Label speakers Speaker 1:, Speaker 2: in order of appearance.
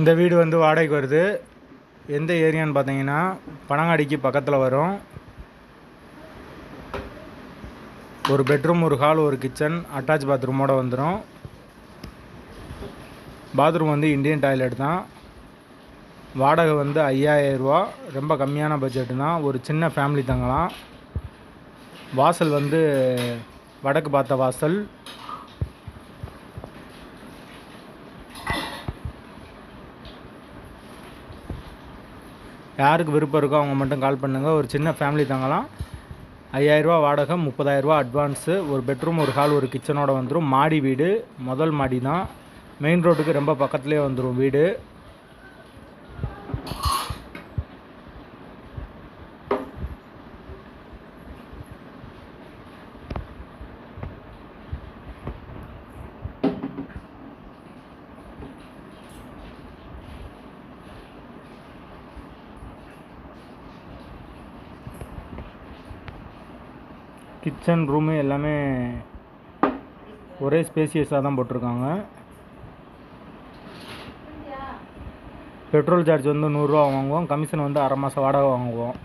Speaker 1: இந்த வீடு வந்து வாடகைக்கு வருது. எந்த ஏரியான்னு பார்த்தீங்கன்னா பனங்காடிக்கு பக்கத்தில் வரும். ஒரு பெட்ரூம் ஒரு ஹால் ஒரு கிச்சன் அட்டாச் பாத்ரூமோட வந்துடும் பாத்ரூம் வந்து இந்தியன் டாய்லெட் தான். வாடகை வந்து 5000 ரொம்ப கம்மியான பட்ஜெட்டு தான் ஒரு சின்ன ஃபேமிலி தங்கலாம். வாசல் வந்து வடக்கு பார்த்த வாசல். யாருக்கு விருப்பம் இருக்கோ அவங்க மட்டும் கால் பண்ணுங்கள் ஒரு சின்ன ஃபேமிலி தங்கலாம். ஐயாயிரரூவா வாடகை முப்பதாயிரரூவா அட்வான்ஸு ஒரு பெட்ரூம் ஒரு ஹால் ஒரு கிச்சனோட வந்துடும் மாடி வீடு முதல் மாடி தான் மெயின் ரோட்டுக்கு ரொம்ப பக்கத்துலேயே வந்துடும் வீடு. கிச்சன் ரூமு எல்லாமே ஒரே ஸ்பேசியஸாக தான் போட்டிருக்காங்க. பெட்ரோல் சார்ஜ் வந்து நூறுரூவா வாங்குவோம். கமிஷன் வந்து அரை மாதம் வாடகை வாங்குவோம்.